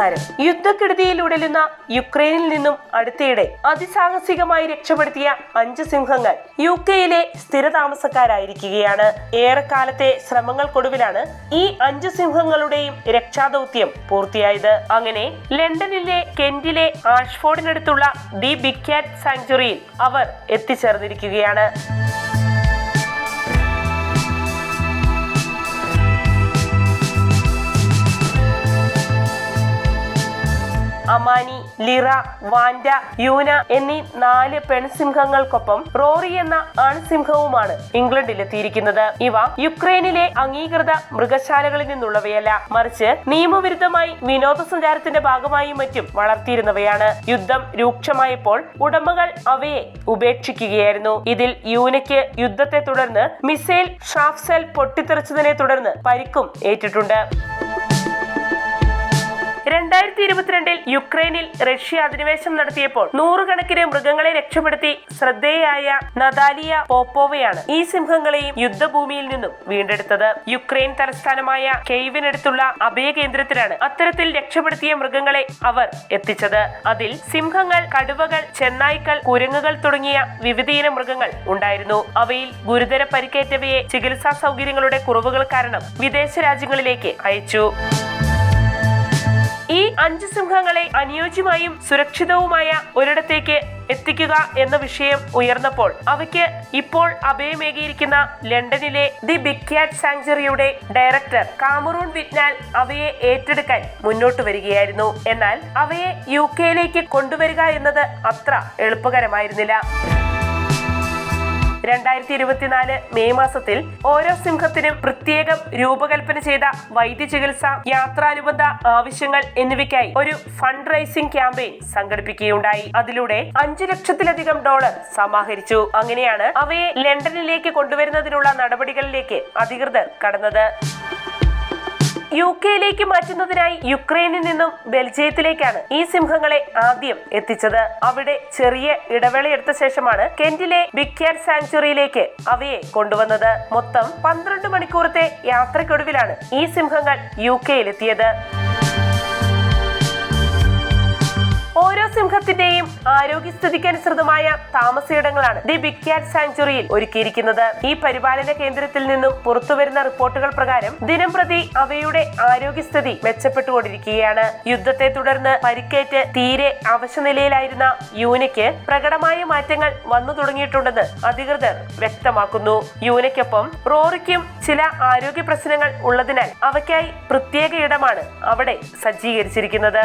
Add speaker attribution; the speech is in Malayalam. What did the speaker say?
Speaker 1: നമസ്കാരം യുദ്ധക്കെടുതിയിൽ ഉടലുന്ന യുക്രൈനിൽ നിന്നും അടുത്തിടെ അതിസാഹസികമായി രക്ഷപ്പെടുത്തിയ അഞ്ച് സിംഹങ്ങൾ യു കെയിലെ സ്ഥിരതാമസക്കാരായിരിക്കുകയാണ്. ഏറെക്കാലത്തെ ശ്രമങ്ങൾക്കൊടുവിലാണ് ഈ അഞ്ച് സിംഹങ്ങളുടെയും രക്ഷാദൗത്യം പൂർത്തിയായത്. അങ്ങനെ ലണ്ടനിലെ കെന്റിലെ ആഷ്ഫോർഡിനടുത്തുള്ള ദി ബിഗ് കാറ്റ് സാങ്ച്വറിയിൽ അവർ എത്തിച്ചേർന്നിരിക്കുകയാണ്. അമാനി ലിറ വാൻഡ യൂന എന്നീ നാല് പെൺസിംഹങ്ങൾക്കൊപ്പം റോറി എന്ന ആൺസിംഹവുമാണ് ഇംഗ്ലണ്ടിലെത്തിയിരിക്കുന്നത്. ഇവ യുക്രൈനിലെ അംഗീകൃത മൃഗശാലകളിൽ നിന്നുള്ളവയല്ല. മറിച്ച് നിയമവിരുദ്ധമായി വിനോദസഞ്ചാരത്തിന്റെ ഭാഗമായും മറ്റും വളർത്തിയിരുന്നവയാണ്. യുദ്ധം രൂക്ഷമായപ്പോൾ ഉടമകൾ അവയെ ഉപേക്ഷിക്കുകയായിരുന്നു. ഇതിൽ യൂനയ്ക്ക് യുദ്ധത്തെ തുടർന്ന് മിസൈൽ ഷാഫ്സെൽ പൊട്ടിത്തെറിച്ചതിനെ തുടർന്ന് പരിക്കും ഏറ്റിട്ടുണ്ട്. രണ്ടായിരത്തി ഇരുപത്തിരണ്ടിൽ യുക്രൈനിൽ റഷ്യ അധിനിവേശം നടത്തിയപ്പോൾ നൂറുകണക്കിന് മൃഗങ്ങളെ രക്ഷപ്പെടുത്തി ശ്രദ്ധേയായ നദാലിയ പോപ്പോവയാണ് ഈ സിംഹങ്ങളെയും യുദ്ധഭൂമിയിൽ നിന്നും വീണ്ടെടുത്തത്. യുക്രൈൻ തലസ്ഥാനമായ കെയ്വിനടുത്തുള്ള അഭയകേന്ദ്രത്തിലാണ് അത്തരത്തിൽ രക്ഷപ്പെടുത്തിയ മൃഗങ്ങളെ അവർ എത്തിച്ചത്. അതിൽ സിംഹങ്ങൾ കടുവകൾ ചെന്നായ്ക്കൾ കുരങ്ങുകൾ തുടങ്ങിയ വിവിധയിനം മൃഗങ്ങൾ ഉണ്ടായിരുന്നു. അവയിൽ ഗുരുതര പരിക്കേറ്റവയെ ചികിത്സാ സൗകര്യങ്ങളുടെ കുറവുകൾ കാരണം വിദേശ രാജ്യങ്ങളിലേക്ക് അയച്ചു. അഞ്ച് സിംഹങ്ങളെ അനുയോജ്യമായും സുരക്ഷിതവുമായ ഒരിടത്തേക്ക് എത്തിക്കുക എന്ന വിഷയം ഉയർന്നപ്പോൾ അവയ്ക്ക് ഇപ്പോൾ അഭയമേകിയിരിക്കുന്ന ലണ്ടനിലെ ദി ബിഗ് ക്യാറ്റ് സാങ്ച്വറിയുടെ ഡയറക്ടർ കാമറൂൺ വിറ്റ്നാൽ അവയെ ഏറ്റെടുക്കാൻ മുന്നോട്ട് വരികയായിരുന്നു. എന്നാൽ അവയെ യു കെയിലേക്ക് കൊണ്ടുവരിക എന്നത് അത്ര എളുപ്പകരമായിരുന്നില്ല. രണ്ടായിരത്തി ഇരുപത്തിനാല് മെയ് മാസത്തിൽ ഓരോ സിംഹത്തിനും പ്രത്യേകം രൂപകൽപ്പന ചെയ്ത വൈദ്യചികിത്സ യാത്രാനുബന്ധ ആവശ്യങ്ങൾ എന്നിവയ്ക്കായി ഒരു ഫണ്ട് റൈസിംഗ് ക്യാമ്പയിൻ സംഘടിപ്പിക്കുകയുണ്ടായി. അതിലൂടെ അഞ്ചു ലക്ഷത്തിലധികം ഡോളർ സമാഹരിച്ചു. അങ്ങനെയാണ് അവയെ ലണ്ടനിലേക്ക് കൊണ്ടുവരുന്നതിനുള്ള നടപടികളിലേക്ക് അധികൃതർ കടന്നത്. യു കെയിലേക്ക് മാറ്റുന്നതിനായി യുക്രൈനിൽ നിന്നും ബെൽജിയത്തിലേക്കാണ് ഈ സിംഹങ്ങളെ ആദ്യം എത്തിച്ചത്. അവിടെ ചെറിയ ഇടവേളയെടുത്ത ശേഷമാണ് കെന്റിലെ ബിഗ് ക്യാറ്റ് സാങ്ച്വറിയിലേക്ക് അവയെ കൊണ്ടുവന്നത്. മൊത്തം പന്ത്രണ്ട് മണിക്കൂറത്തെ യാത്രയ്ക്കൊടുവിലാണ് ഈ സിംഹങ്ങൾ യു കെയിലെത്തിയത്. സിംഹത്തിന്റെയും ആരോഗ്യസ്ഥിതിക്ക് അനുസൃതമായ താമസയിടങ്ങളാണ് ദി ബിഗ് ക്യാറ്റ് സാങ്ച്വറിയിൽ ഒരുക്കിയിരിക്കുന്നത്. ഈ പരിപാലന കേന്ദ്രത്തിൽ നിന്നും പുറത്തുവരുന്ന റിപ്പോർട്ടുകൾ പ്രകാരം ദിനം പ്രതി അവയുടെ ആരോഗ്യസ്ഥിതി മെച്ചപ്പെട്ടുകൊണ്ടിരിക്കുകയാണ്. യുദ്ധത്തെ തുടർന്ന് പരിക്കേറ്റ് തീരെ അവശനിലയിലായിരുന്ന യൂനയ്ക്ക് പ്രകടമായ മാറ്റങ്ങൾ വന്നു തുടങ്ങിയിട്ടുണ്ടെന്ന് അധികൃതർ വ്യക്തമാക്കുന്നു. യൂനയ്ക്കൊപ്പം റോറിക്കും ചില ആരോഗ്യ പ്രശ്നങ്ങൾ ഉള്ളതിനാൽ അവയ്ക്കായി പ്രത്യേക ഇടമാണ് അവിടെ സജ്ജീകരിച്ചിരിക്കുന്നത്.